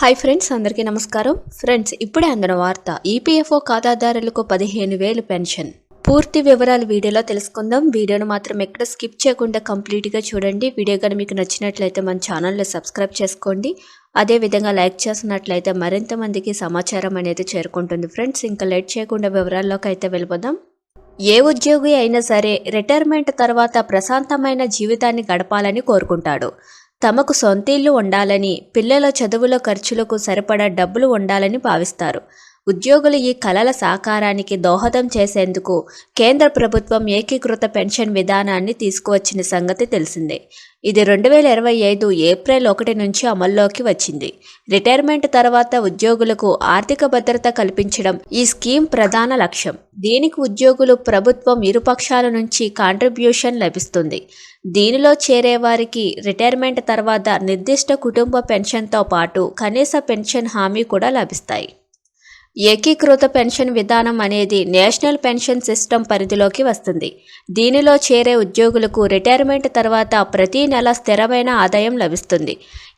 Hi friends అందరికీ నమస్కారం. Friends ఇప్పుడే అందిన వార్త ఈపీఎఫ్ఓ ఖాతాదారులకు పదిహేను వేలు పెన్షన్. పూర్తి వివరాలు వీడియోలో తెలుసుకుందాం. వీడియోను మాత్రం ఎక్కడ స్కిప్ చేయకుండా కంప్లీట్గా చూడండి. వీడియో కానీ మీకు నచ్చినట్లయితే మన ఛానల్లో సబ్స్క్రైబ్ చేసుకోండి. అదేవిధంగా లైక్ చేసినట్లయితే మరింత మందికి సమాచారం అనేది చేరుకుంటుంది. ఫ్రెండ్స్ ఇంకా లేట్ చేయకుండా వివరాల్లోకి అయితే వెళ్ళిపోదాం. ఏ ఉద్యోగి అయినా సరే రిటైర్మెంట్ తర్వాత ప్రశాంతమైన జీవితాన్ని గడపాలని కోరుకుంటాడు. తమకు సొంతిల్లు ఉండాలని పిల్లల చదువుల ఖర్చులకు సరిపడా డబ్బులు ఉండాలని భావిస్తారు. ఉద్యోగులు ఈ కళల సాకారానికి దోహదం చేసేందుకు కేంద్ర ప్రభుత్వం ఏకీకృత పెన్షన్ విధానాన్ని తీసుకువచ్చిన సంగతి తెలిసిందే. ఇది రెండు వేల ఇరవై ఐదు ఏప్రిల్ ఒకటి నుంచి అమల్లోకి వచ్చింది. రిటైర్మెంట్ తర్వాత ఉద్యోగులకు ఆర్థిక భద్రత కల్పించడం ఈ స్కీమ్ ప్రధాన లక్ష్యం. దీనికి ఉద్యోగులు ప్రభుత్వం ఇరుపక్షాల నుంచి కాంట్రిబ్యూషన్ లభిస్తుంది. దీనిలో చేరే వారికి రిటైర్మెంట్ తర్వాత నిర్దిష్ట కుటుంబ పెన్షన్తో పాటు కనీస పెన్షన్ హామీ కూడా లభిస్తాయి. ఏకీకృత పెన్షన్ విధానం అనేది నేషనల్ పెన్షన్ సిస్టమ్ పరిధిలోకి వస్తుంది. దీనిలో చేరే ఉద్యోగులకు రిటైర్మెంట్ తర్వాత ప్రతి నెల స్థిరమైన ఆదాయం లభిస్తుంది.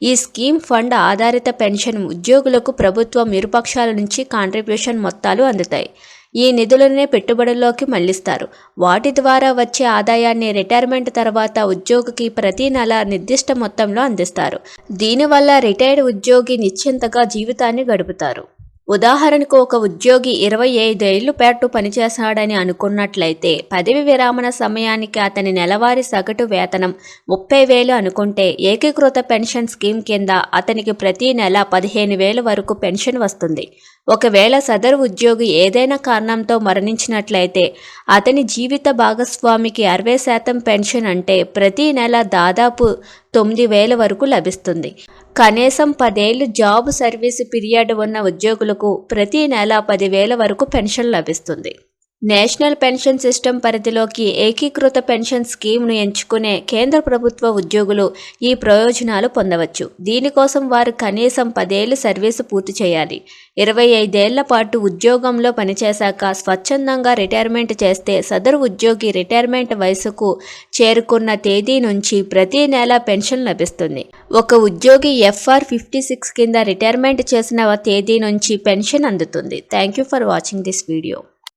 ఈ స్కీమ్ ఫండ్ ఆధారిత పెన్షన్ ఉద్యోగులకు ప్రభుత్వం ఇరుపక్షాల నుంచి కాంట్రిబ్యూషన్ మొత్తాలు అందుతాయి. ఈ నిధులనే పెట్టుబడుల్లోకి మళ్ళిస్తారు. వాటి ద్వారా వచ్చే ఆదాయాన్ని రిటైర్మెంట్ తర్వాత ఉద్యోగికి ప్రతి నెల నిర్దిష్ట మొత్తంలో అందిస్తారు. దీనివల్ల రిటైర్డ్ ఉద్యోగి నిశ్చింతగా జీవితాన్ని గడుపుతారు. ఉదాహరణకు ఒక ఉద్యోగి ఇరవై ఐదేళ్ళు పాటు పనిచేశాడని అనుకున్నట్లయితే పదవి విరామణ సమయానికి అతని నెలవారీ సగటు వేతనం ముప్పై వేలు అనుకుంటే ఏకీకృత పెన్షన్ స్కీమ్ కింద అతనికి ప్రతి నెల పదిహేను వేల వరకు పెన్షన్ వస్తుంది. ఒకవేళ సదరు ఉద్యోగి ఏదైనా కారణంతో మరణించినట్లయితే అతని జీవిత భాగస్వామికి అరవై శాతం పెన్షన్ అంటే ప్రతి నెల దాదాపు తొమ్మిది వేల వరకు లభిస్తుంది. కనీసం పదేళ్ళు జాబ్ సర్వీస్ పీరియడ్ ఉన్న ఉద్యోగులకు ప్రతి నెల పదివేల వరకు పెన్షన్ లభిస్తుంది. నేషనల్ పెన్షన్ సిస్టమ్ పరిధిలోకి ఏకీకృత పెన్షన్ స్కీమ్ను ఎంచుకునే కేంద్ర ప్రభుత్వ ఉద్యోగులు ఈ ప్రయోజనాలు పొందవచ్చు. దీనికోసం వారు కనీసం పదేళ్ళు సర్వీసు పూర్తి చేయాలి. ఇరవై ఐదేళ్ళ పాటు ఉద్యోగంలో పనిచేశాక స్వచ్ఛందంగా రిటైర్మెంట్ చేస్తే సదరు ఉద్యోగి రిటైర్మెంట్ వయసుకు చేరుకున్న తేదీ నుంచి ప్రతి నెల పెన్షన్ లభిస్తుంది. ఒక ఉద్యోగి ఎఫ్ఆర్ ఫిఫ్టీ సిక్స్ కింద రిటైర్మెంట్ చేసిన తేదీ నుంచి పెన్షన్ అందుతుంది. Thank you for watching this video.